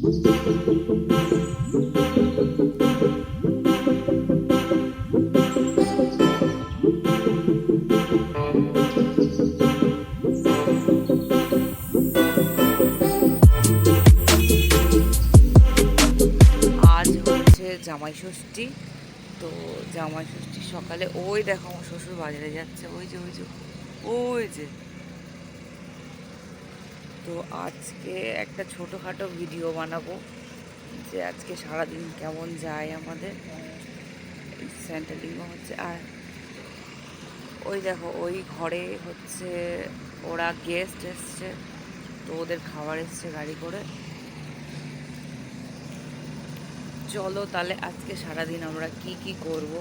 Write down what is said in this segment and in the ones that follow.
জামাই ষষ্ঠী। তো জামাই ষষ্ঠী সকালে ওই দেখো আমার শ্বশুর বাজারে যাচ্ছে, ওই যে ওই যে ওই যে। তো আজকে একটা ছোটোখাটো ভিডিও বানাবো যে আজকে সারাদিন কেমন যায় আমাদের। সেন্টারিংও হচ্ছে, আর ওই দেখো, ওই ঘরে হচ্ছে ওরা গেস্ট এসছে, তো ওদের খাবার এসছে গাড়ি করে। চলো তাহলে আজকে সারাদিন আমরা কি কি করব?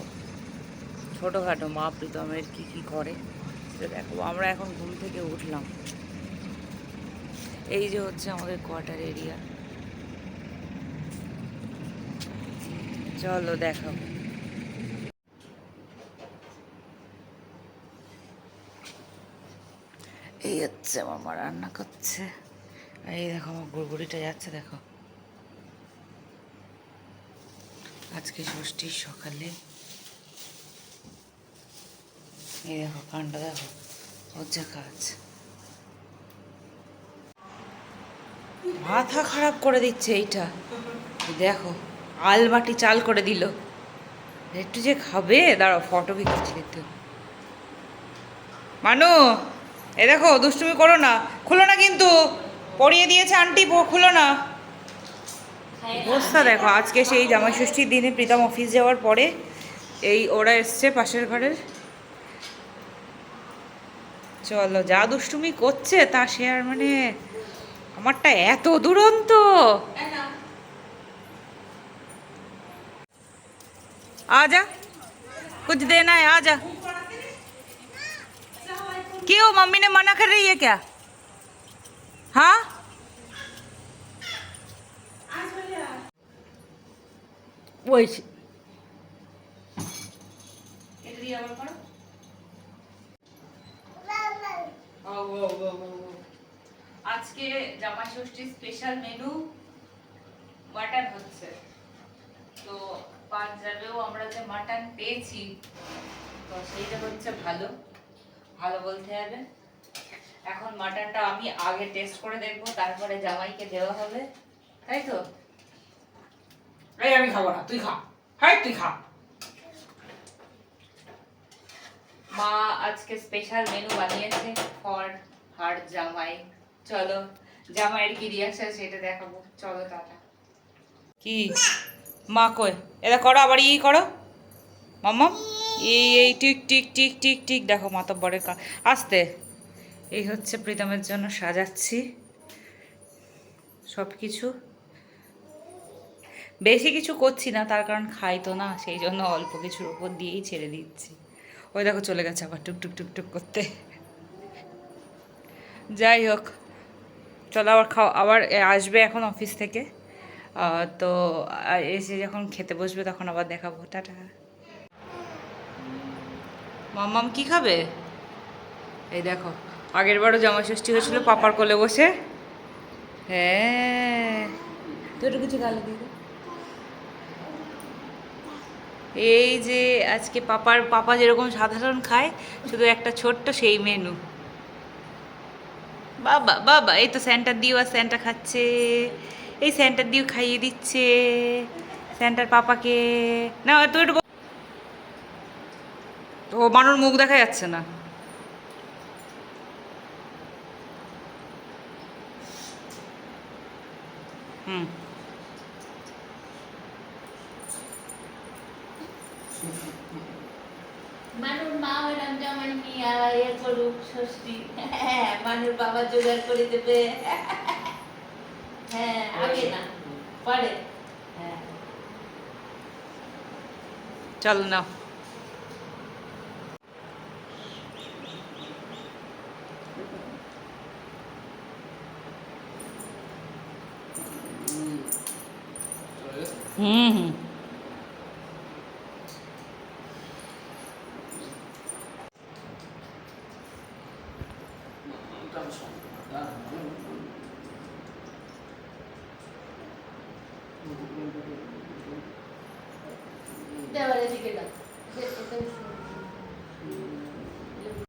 ছোটোখাটো মা প্রীতমের কি কি করে? দেখো, আমরা এখন ঘুম থেকে উঠলাম। এই যে হচ্ছে আমাদের কোয়ার্টার এরিয়া চলো দেখাও। এই হচ্ছে আমার রান্না করছে। এই দেখো, আমার গুড়গুড়িটা যাচ্ছে, দেখো। আজকে ষষ্ঠীর সকালে। এই দেখো, কানটা দেখো হচ্ছে কাজ। মাথা খারাপ করে দিচ্ছে এইটা। দেখো, আলবাটি চাল করে দিল। একটু যে খাবে? দাঁড়াও ফটো বিক্রি একটু মানু, এ দেখো, দুষ্টুমি করো না। খুলো না কিন্তু। পরিয়ে দিয়েছে আন্টি খুলো না। অবস্থা দেখো, আজকে সেই জামাই ষষ্ঠীর দিনে প্রীতম অফিস যাওয়ার পরে এই ওরা এসছে পাশের ঘরের। চলো, যা দুষ্টুমি করছে, তা সে আর মানে আমারটা এত দুরন্ত आजा कुछ देना है आजा क्यों मम्मी ने मना कर रही है क्या हाँ ওই আজকে জামা ষষ্ঠী স্পেশাল মেনু মাটন হচ্ছে। তো পাঞ্জাবেও আমরা যে মাটন পেয়েছি তো সেইটা হচ্ছে ভালো। ভালো বলতে হবে। এখন মাটনটা আমি আগে টেস্ট করে দেখব তারপরে জামাইকে দেওয়া হবে। তাই তো? এই আমি খাব না তুই খা। হ্যাঁ তুই খা। মা আজকে স্পেশাল মেনু বানিয়েছে ফর হার জামাই। চলো, জামাইয়ের কি রিয়াকশন সেটা দেখাবো। চলো টাটা। কি? মা কই? এটা করো আবার ই করো। মাম্মা? এই এই, টিক টিক টিক টিক টিক। দেখো মাতব্বরের কা আসতে। এই হচ্ছে প্রীতমের জন্য সাজাচ্ছি। সব কিছু বেশি কিছু করছি না, তার কারণ খাই তো না, সেই জন্য অল্প কিছুর উপর দিয়েই ছেড়ে দিচ্ছি। ওই দেখো চলে গেছে আবার টুক টুক টুক টুক করতে। যাই হোক। চলো আবার খাও, আবার আসবে এখন অফিস থেকে। তো এসে যখন খেতে বসবে তখন আবার দেখাবো। টাটা। মাম্মাম, কি খাবে? এই দেখো, আগের বারও জামা ষষ্ঠী হয়েছিল, পাপার কোলে বসে। হ্যাঁ। তো কিছু গালে দিয়ে এই যে, আজকে পাপার, পাপা যেরকম সাধারণ খায়, শুধু একটা ছোট্ট, সেই মেনু বাবা বাবা, এই তো স্যান্টার দিও আর স্যান্টা খাচ্ছে, এই স্যান্টার দিও খাইয়ে দিচ্ছে, স্যান্টার পাপাকে। না তুই একটু ব- তো মানুষ মুখ দেখা যাচ্ছে না। হুম। মানুর মা ম্যাডাম জামাই নিয়ে ইয়ে করুক ষষ্ঠী। হ্যাঁ মানুর বাবা জোগাড় করে দেবে। হ্যাঁ আগে না পরে। হ্যাঁ চল না হুম হুম। দেওয়ালের দিকে দাও দে, এটা